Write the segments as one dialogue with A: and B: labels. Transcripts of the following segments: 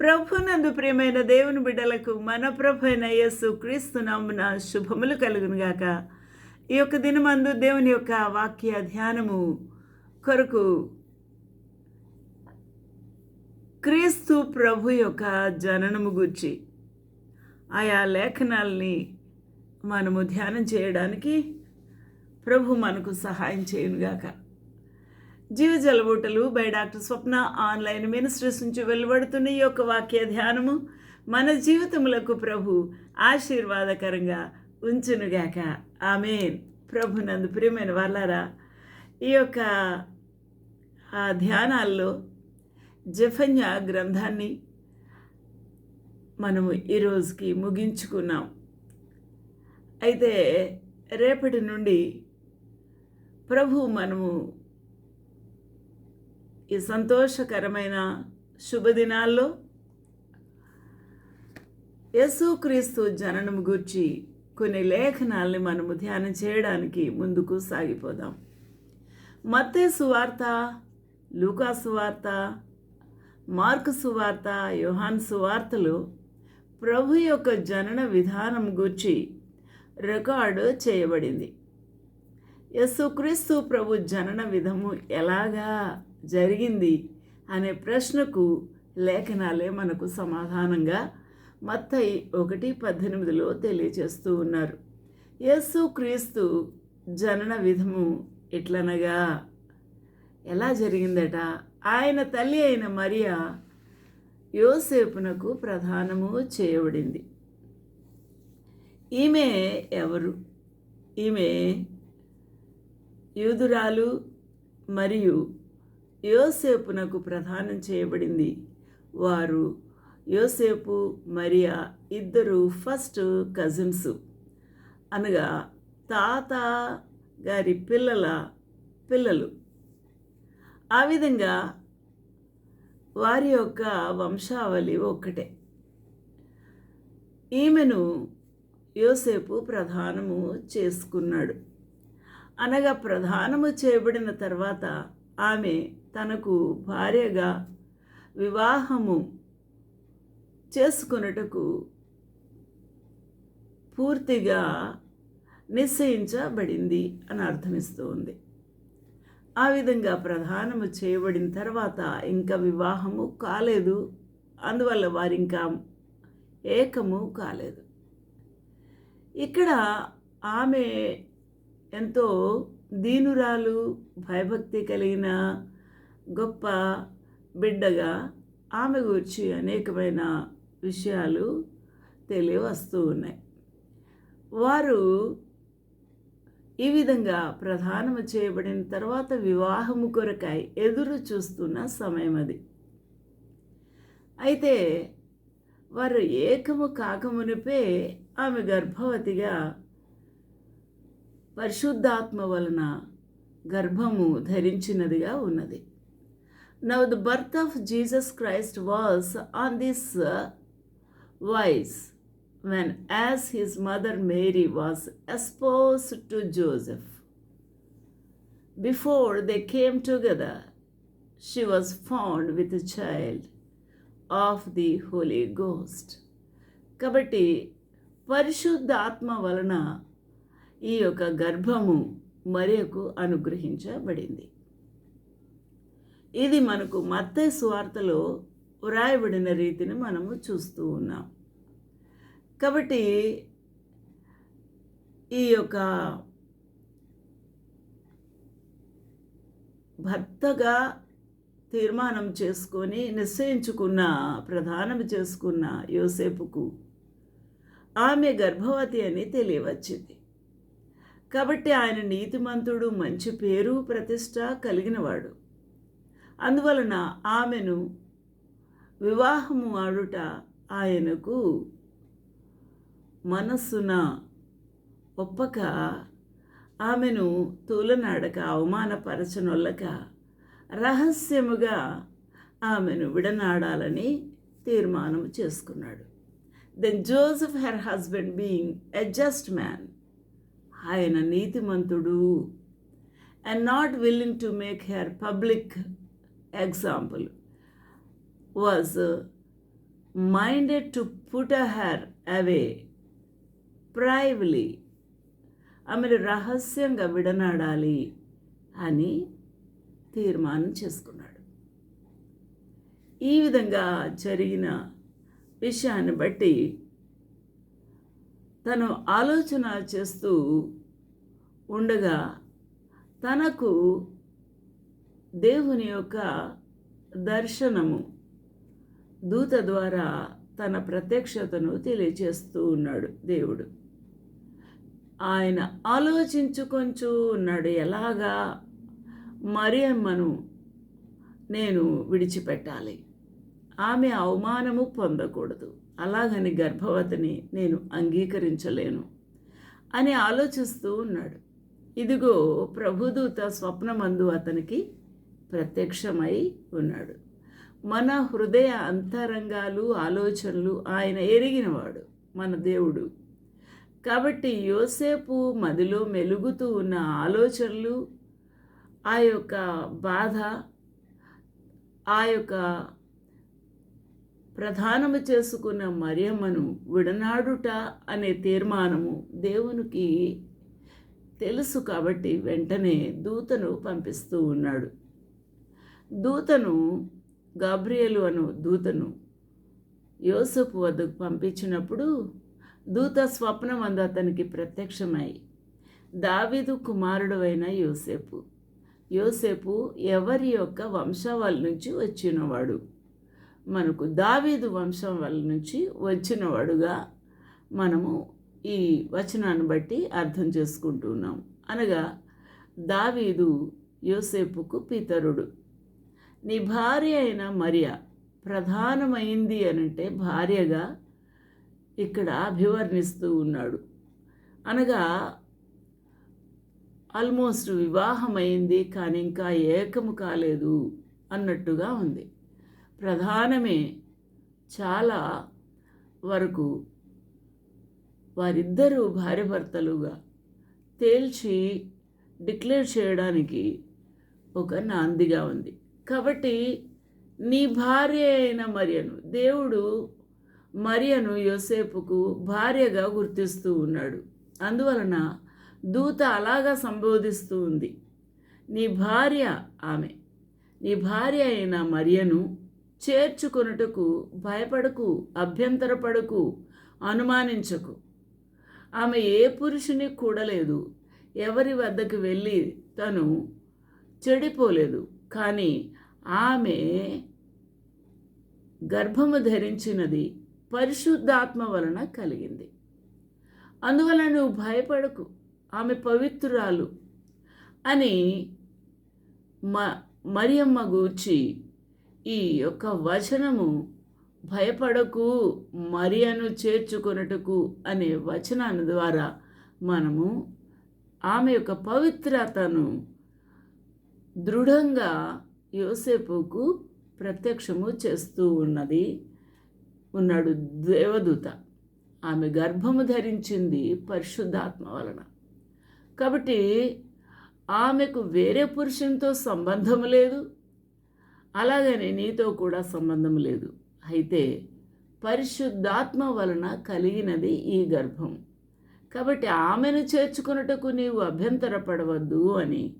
A: ప్రభునందు ప్రియమైన దేవుని బిడ్డలకు మన ప్రభు అయిన యేసు క్రీస్తు నామున శుభములు కలుగునుగాక. ఈ యొక్క దినమందు దేవుని యొక్క వాక్య ధ్యానము కొరకు క్రీస్తు ప్రభు యొక్క జననము గూర్చి ఆయా లేఖనాల్ని మనము ధ్యానం చేయడానికి ప్రభు మనకు సహాయం చేయునుగాక. జీవ జలబూటలు by doctor Swapna online ministries నుంచి వెలువడుతున్న ఈ యొక్క వాక్య ధ్యానము మన జీవితములకు ప్రభు ఆశీర్వాదకరంగా ఉంచునుగాక. ఆమెన్. ప్రభు నందు ప్రియమైన వాళ్ళారా ఈ యొక్క ఆ ధ్యానాల్లో జఫన్య గ్రంథాన్ని మనము ఈరోజుకి ముగించుకున్నాం. అయితే రేపటి నుండి ప్రభు మనము ఈ సంతోషకరమైన శుభదినాల్లో యేసుక్రీస్తు జననం గురించి కొన్ని లేఖనాల్ని మనము ధ్యానం చేయడానికి ముందుకు సాగిపోదాం. మత్తే సువార్త లూకా సువార్త మార్కు సువార్త యోహాన్ సువార్తలు ప్రభు యొక్క జనన విధానం గురించి రికార్డు చేయబడింది. యేసుక్రీస్తు ప్రభు జనన విధము ఎలాగా? జరిగింది అనే ప్రశ్నకు లేఖనాలే మనకు సమాధానంగా మత్తయి ఒకటి పద్దెనిమిదిలో తెలియచేస్తూ ఉన్నారు. యేసు క్రీస్తు జనన విధము ఎట్లనగా? ఎలా జరిగిందట? ఆయన తల్లి అయిన మరియా యోసేపునకు ప్రధానము చేయబడింది. ఈమె ఎవరు? ఈమె యూదురాలు మరియు యోసేపునకు ప్రదానం చేయబడింది. వారు యోసేపు మరియా ఇద్దరు ఫస్ట్ కజిన్స్ అనగా తాత గారి పిల్లల పిల్లలు. ఆ విధంగా వారి యొక్క వంశావళి ఒక్కటే. ఈమెను యోసేపు ప్రధానము చేసుకున్నాడు. అనగా ప్రధానము చేయబడిన తర్వాత ఆమె తనకు భార్యగా వివాహము చేసుకొనుటకు పూర్తిగా నిశ్చయించబడింది అని అర్థమిస్తూ ఉంది. ఆ విధంగా ప్రధానము చేయబడిన తర్వాత ఇంకా వివాహము కాలేదు. అందువల్ల వారు ఇంకా ఏకము కాలేదు. ఇక్కడ ఆమె ఎంతో దీనురాలు భయభక్తి కలిగిన గొప్ప బిడ్డగా ఆమె గురించి అనేకమైన విషయాలు తెలియవస్తూ ఉన్నాయి. వారు ఈ విధంగా ప్రధానము చేయబడిన తర్వాత వివాహము కొరకాయి ఎదురు చూస్తున్న సమయం అది. అయితే వారు ఏకము కాకమునిపే ఆమె గర్భవతిగా పరిశుద్ధాత్మ వలన గర్భము ధరించినదిగా ఉన్నది. Now the birth of Jesus Christ was on this wise when as his mother Mary was espouse to Joseph before they came together she was found with child of the Holy Ghost కాబట్టి పరిశుద్ధ ఆత్మ వలన ఈ యొక్క గర్భము మరియకు అనుగ్రహించబడింది ఇది మనకు మత్తే స్వార్థలో వ్రాయబడిన రీతిని మనము చూస్తూ ఉన్నాం. కాబట్టి ఈ యొక్క భర్తగా తీర్మానం చేసుకొని నిశ్చయించుకున్న ప్రధానం చేసుకున్న యోసేపుకు ఆమె గర్భవతి అని తెలియవచ్చింది. కాబట్టి ఆయన నీతిమంతుడు మంచి పేరు ప్రతిష్ట కలిగినవాడు. అందువలన ఆమెను వివాహము ఆడుట ఆయనకు మనస్సున ఒప్పక ఆమెను తూలనాడక అవమానపరచనొల్లక రహస్యముగా ఆమెను విడనాడాలని తీర్మానం చేసుకున్నాడు. Then Joseph her husband being a just man ఆయన నీతిమంతుడు. And not willing to make her public example was minded to put a her away privily ఆమెను రహస్యంగా విడనాడాలి అని తీర్మానం చేసుకున్నాడు. ఈ విధంగా జరిగిన విషయాన్ని బట్టి తను ఆలోచన చేస్తూ ఉండగా తనకు దేవుని యొక్క దర్శనము దూత ద్వారా తన ప్రత్యక్షతను తెలియజేస్తూ ఉన్నాడు దేవుడు. ఆయన ఆలోచించుకొంచు ఉన్నాడు ఎలాగా? మరియమ్మను నేను విడిచిపెట్టాలి. ఆమె అవమానము పొందకూడదు. అలాగని గర్భవతిని నేను అంగీకరించలేను అని ఆలోచిస్తూ ఉన్నాడు. ఇదిగో ప్రభుదూత స్వప్నమందు అతనికి ప్రత్యక్షమై ఉన్నాడు. మన హృదయ అంతరంగాలు ఆలోచనలు ఆయన ఎరిగినవాడు మన దేవుడు. కాబట్టి యోసేపు మదిలో మెలుగుతూ ఉన్న ఆలోచనలు ఆ యొక్క బాధ ఆ యొక్క ప్రధానము చేసుకున్న మరియమ్మను విడనాడుట అనే తీర్మానము దేవునికి తెలుసు కాబట్టి వెంటనే దూతను పంపిస్తూ ఉన్నాడు. దూతను గాబ్రియలు అను దూతను యోసపు వద్దకు పంపించినప్పుడు దూత స్వప్నం అందు అతనికి ప్రత్యక్షమై దావీదు కుమారుడు అయిన యోసేపు యోసేపు ఎవరి యొక్క వంశావళి నుంచి వచ్చినవాడు? మనకు దావీదు వంశం వాళ్ళ నుంచి వచ్చినవాడుగా మనము ఈ వచనాన్ని బట్టి అర్థం చేసుకుంటున్నాం. అనగా దావీదు యోసేపుకు పితరుడు. నీ భార్య అయిన మరియా ప్రధానమైంది అనంటే భార్యగా ఇక్కడ అభివర్ణిస్తూ ఉన్నాడు. అనగా ఆల్మోస్ట్ వివాహమైంది కానీ ఇంకా ఏకము కాలేదు అన్నట్టుగా ఉంది. ప్రధానమే చాలా వరకు వారిద్దరూ భార్యభర్తలుగా తేల్చి డిక్లేర్ చేయడానికి ఒక నాందిగా ఉంది. కాబట్టి నీ భార్య అయిన మరియను దేవుడు మరియను యోసేపుకు భార్యగా గుర్తిస్తూ ఉన్నాడు. అందువలన దూత అలాగా సంబోధిస్తూ ఉంది. నీ భార్య ఆమె నీ భార్య అయిన మరియను చేర్చుకొనుటకు భయపడకు అభ్యంతరపడకు అనుమానించకు. ఆమె ఏ పురుషుని కూడలేదు. ఎవరి వద్దకు వెళ్ళి తను చెడిపోలేదు. కానీ ఆమె గర్భము ధరించినది పరిశుద్ధాత్మ వలన కలిగింది. అందువలన నువ్వు భయపడకు ఆమె పవిత్రురాలు అని మ మరియమ్మ గూర్చి ఈ యొక్క వచనము భయపడకు మరియను చేర్చుకొనుటకు అనే వచనాన్ని ద్వారా మనము ఆమె యొక్క పవిత్రతను దృఢంగా యోసేపుకు ప్రత్యక్షము చేస్తూ ఉన్నది. ఉన్నాడు దేవదూత. ఆమె గర్భము ధరించింది పరిశుద్ధాత్మ వలన. కాబట్టి ఆమెకు వేరే పురుషునితో సంబంధం లేదు. అలాగనే నీతో కూడా సంబంధం లేదు. అయితే పరిశుద్ధాత్మ వలన కలిగినది ఈ గర్భం. కాబట్టి ఆమెను చేర్చుకున్నటకు నీవు అభ్యంతరపడవద్దు అని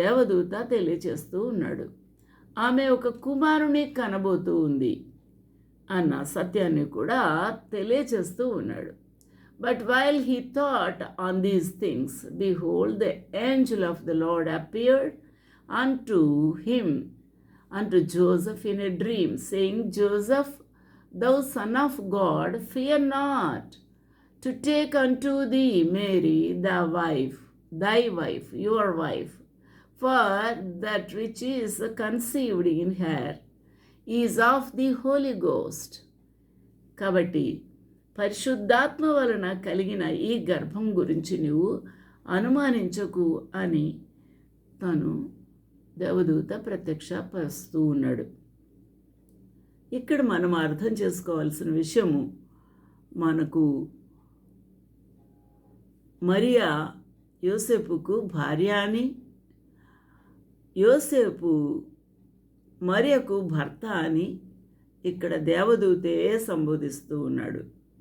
A: దేవదూత తెలియచేస్తూ ఉన్నాడు. ఆమె ఒక కుమారుని కనబోతూ ఉంది అన్న సత్యాన్ని కూడా తెలియచేస్తూ ఉన్నాడు. But while he thought on these things behold the angel of the Lord appeared unto him unto Joseph in a dream saying Joseph thou son of God fear not to take unto the Mary the wife thy wife your wife for that which is conceived in her is of the Holy Ghost కాబట్టి పరిశుద్ధాత్మ వలన కలిగిన ఈ గర్భం గురించి నువ్వు అనుమానించకు అని తను దేవదూత ప్రత్యక్షపరుస్తూ ఉన్నాడు. ఇక్కడ మనం అర్థం చేసుకోవాల్సిన విషయము మనకు మరియా యోసేపుకు భార్య అని యోసేపు మరియకు భర్త అని ఇక్కడ దేవదూతే సంబోధిస్తూ ఉన్నాడు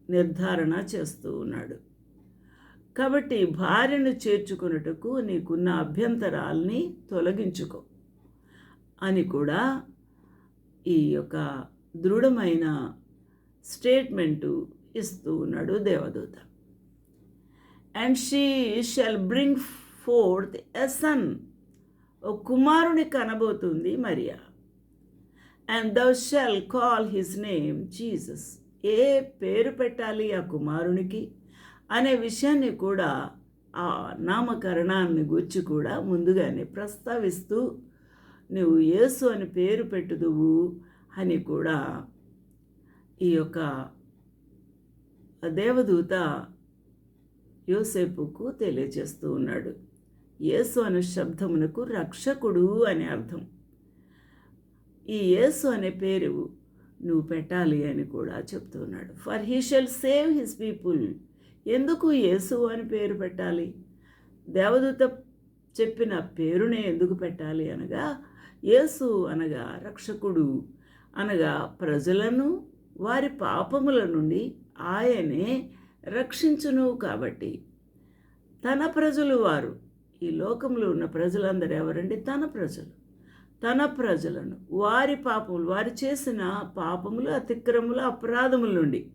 A: నిర్ధారణ చేస్తూ ఉన్నాడు. కాబట్టి భార్యను చేర్చుకున్నటకు నీకున్న అభ్యంతరాల్ని తొలగించుకో అని కూడా ఈ యొక్క దృఢమైన స్టేట్మెంటు ఇస్తూ ఉన్నాడు దేవదూత. And she shall bring forth a son. ఓ కుమారుని కనబోతుంది Mariya. And thou shall call his name Jesus ఏ పేరు పెట్టాలి ఆ కుమారునికి? అనే విషయాన్ని కూడా ఆ నామకరణాన్ని గుర్చి కూడా ముందుగానే ప్రస్తావిస్తూ నువ్వు యేసు అని పేరు పెట్టుదువు అని కూడా ఈ యొక్క దేవదూత యోసేపుకు తెలియజేస్తూ ఉన్నాడు. యేసు అనే శబ్దమునకు రక్షకుడు అని అర్థం. ఈ యేసు అనే పేరు నువ్వు పెట్టాలి అని కూడా చెప్తున్నాడు. For he shall save his people. ఎందుకు యేసు అని పేరు పెట్టాలి? దేవదూత చెప్పిన పేరునే ఎందుకు పెట్టాలి అనగా యేసు అనగా రక్షకుడు అనగా ప్రజలను వారి పాపముల నుండి ఆయనే రక్షించును కాబట్టి. తన ప్రజలు వారు ఈ లోకంలో ఉన్న ప్రజలందరూ ఎవరండి? తన ప్రజలు. తన ప్రజలను. వారి పాపములు వారు చేసిన పాపములు అతిక్రములు అపరాధముల నుండి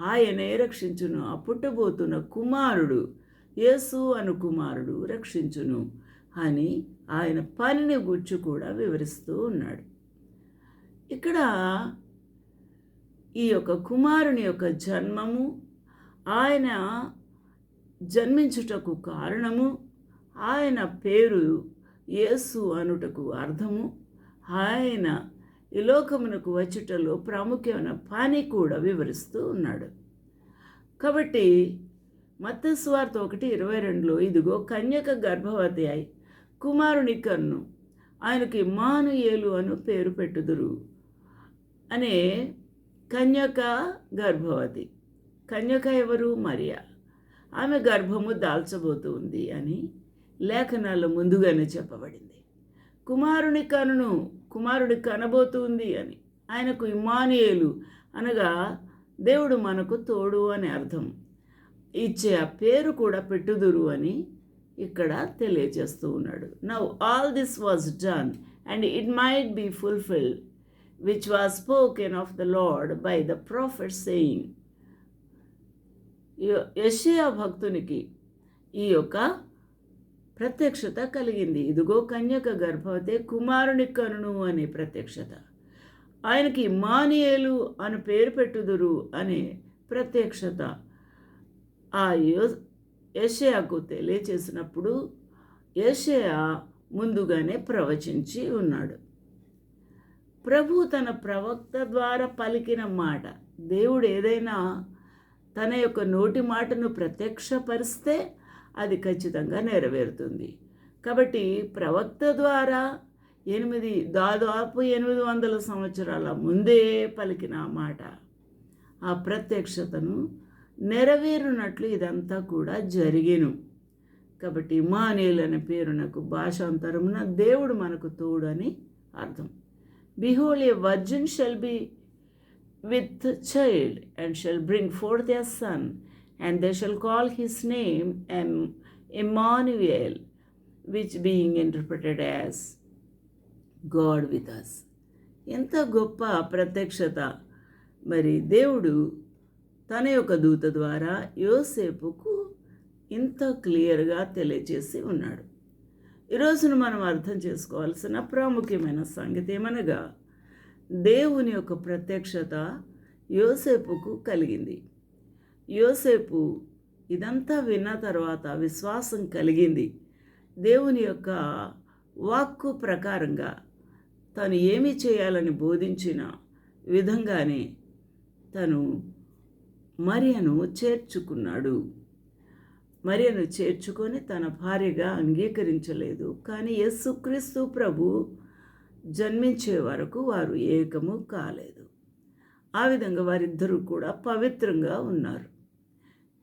A: ఆయనే రక్షించును. ఆ పుట్టబోతున్న కుమారుడు యేసు అను కుమారుడు రక్షించును అని ఆయన పనిని గుర్చి కూడా వివరిస్తూ ఉన్నాడు. ఇక్కడ ఈ యొక్క కుమారుని యొక్క జన్మము ఆయన జన్మించుటకు కారణము ఆయన పేరు యేసు అనుటకు అర్థము. ఆయన ఈ లోకమునకు వచ్చుటలో ప్రాముఖ్యమైన పని కూడా వివరిస్తూ ఉన్నాడు. కాబట్టి మత్తస్వార్త ఒకటి ఇరవై రెండులో ఇదిగో కన్యక గర్భవతి అయి కుమారుని కన్ను ఆయనకి మానుయేలు అను పేరు పెట్టుదురు అనే కన్యక గర్భవతి. కన్యక ఎవరు? మరియా. ఆమె గర్భము దాల్చబోతుంది అని లేఖనాల్లో ముందుగానే చెప్పబడింది. కుమారుని కనును కుమారుడి కనబోతుంది అని. ఆయనకు ఇమానియేలు అనగా దేవుడు మనకు తోడు అని అర్థం. ఇచ్చే ఆ పేరు కూడా పెట్టుదురు అని ఇక్కడ తెలియజేస్తూ ఉన్నాడు. Now all this was done and it might be fulfilled which was spoken of the Lord by the prophet saying యషియా భక్తునికి ఈ యొక్క ప్రత్యక్షత కలిగింది. ఇదిగో కన్యక గర్భవతి కుమారుని కనును అనే ప్రత్యక్షత. ఆయనకి మానియేలు అని పేరు పెట్టుదురు అనే ప్రత్యక్షత. ఆ యో యషయాకు తెలియచేసినప్పుడు యషయా ముందుగానే ప్రవచించి ఉన్నాడు. ప్రభు తన ప్రవక్త ద్వారా పలికిన మాట దేవుడు ఏదైనా తన యొక్క నోటి మాటను ప్రత్యక్షపరిస్తే అది ఖచ్చితంగా నెరవేరుతుంది. కాబట్టి ప్రవక్త ద్వారా ఎనిమిది దాదాపు ఎనిమిది వందల సంవత్సరాల ముందే పలికిన మాట. ఆ ప్రత్యక్షతను నెరవేరునట్లు ఇదంతా కూడా జరిగేను. కాబట్టి ఇమానేల్ అనే పేరునకు భాషాంతరమున దేవుడు మనకు తోడు అని అర్థం. Behold a virgin shall be with child and shall bring forth a son and they shall call his name em Emmanuel, which being interpreted as God with us ఎంత గొప్ప ప్రత్యక్షత. మరి దేవుడు తన యొక్క దూత ద్వారా యోసేపుకు ఇంత క్లియర్గా తెలియజేసి ఉన్నాడు. ఈరోజున మనం అర్థం చేసుకోవాల్సిన ప్రాముఖ్యమైన సంగతి ఏమనగా దేవుని యొక్క ప్రత్యక్షత యోసేపుకు కలిగింది. యోసేపు ఇదంతా విన్న తర్వాత విశ్వాసం కలిగింది. దేవుని యొక్క వాక్కు ప్రకారంగా తను ఏమి చేయాలని బోధించిన విధంగానే తను మరియను చేర్చుకున్నాడు. మరియను చేర్చుకొని తన భార్యగా అంగీకరించలేదు. కానీ యేసుక్రీస్తు ప్రభు జన్మించే వరకు వారు ఏకము కాలేదు. ఆ విధంగా వారిద్దరూ కూడా పవిత్రంగా ఉన్నారు.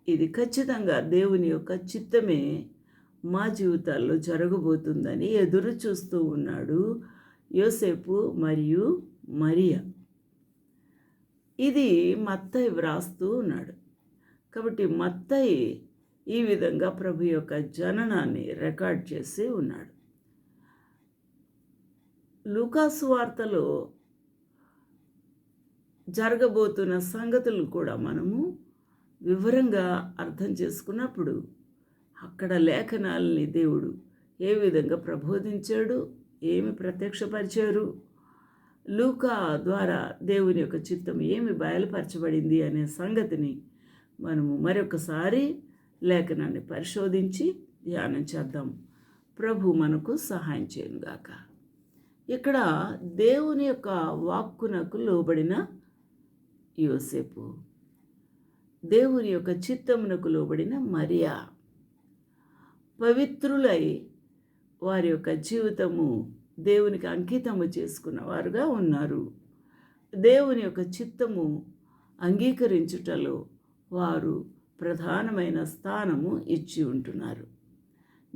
A: ఇది ఖచ్చితంగా దేవుని యొక్క చిత్తమే మా జీవితాల్లో జరగబోతుందని ఎదురు చూస్తూ ఉన్నాడు యోసేపు మరియు మరియా. ఇది మత్తయి వ్రాస్తూ ఉన్నాడు. కాబట్టి మత్తయి ఈ విధంగా ప్రభు యొక్క జననాన్ని రికార్డ్ చేసి ఉన్నాడు. లూకాసు వార్తలో జరగబోతున్న సంగతులు కూడా మనము వివరంగా అర్థం చేసుకున్నప్పుడు అక్కడ లేఖనాలని దేవుడు ఏ విధంగా ప్రబోధించాడు ఏమి ప్రత్యక్షపరిచారు లూకా ద్వారా దేవుని యొక్క చిత్తం ఏమి బయలుపరచబడింది అనే సంగతిని మనము మరొకసారి లేఖనాన్ని పరిశోధించి ధ్యానం చేద్దాం. ప్రభు మనకు సహాయం చేయనుగాక. ఇక్కడ దేవుని యొక్క వాక్కునకు లోబడిన యోసేపు. దేవుని యొక్క చిత్తమునకు లోబడిన మరియా. పవిత్రులై వారి యొక్క జీవితము దేవునికి అంకితము చేసుకున్న వారుగా ఉన్నారు. దేవుని యొక్క చిత్తము అంగీకరించుటలో వారు ప్రధానమైన స్థానము ఇచ్చి ఉంటున్నారు.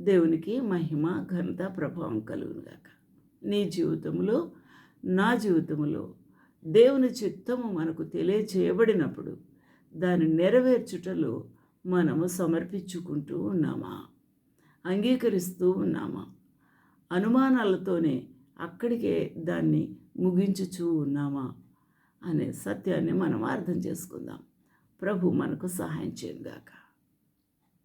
A: దేవునికి మహిమ ఘనత ప్రభావం కలుగునుగాక నీ జీవితంలో నా జీవితంలో దేవుని చిత్తము మనకు తెలియచేయబడినప్పుడు దాన్ని నెరవేర్చుటలో మనము సమర్పించుకుంటూ ఉన్నామా? అంగీకరిస్తూ ఉన్నామా? అనుమానాలతోనే అక్కడికే దాన్ని ముగించుచూ ఉన్నామా? అనే సత్యాన్ని మనం అర్థం చేసుకుందాం. ప్రభు మనకు సహాయం చేయగాక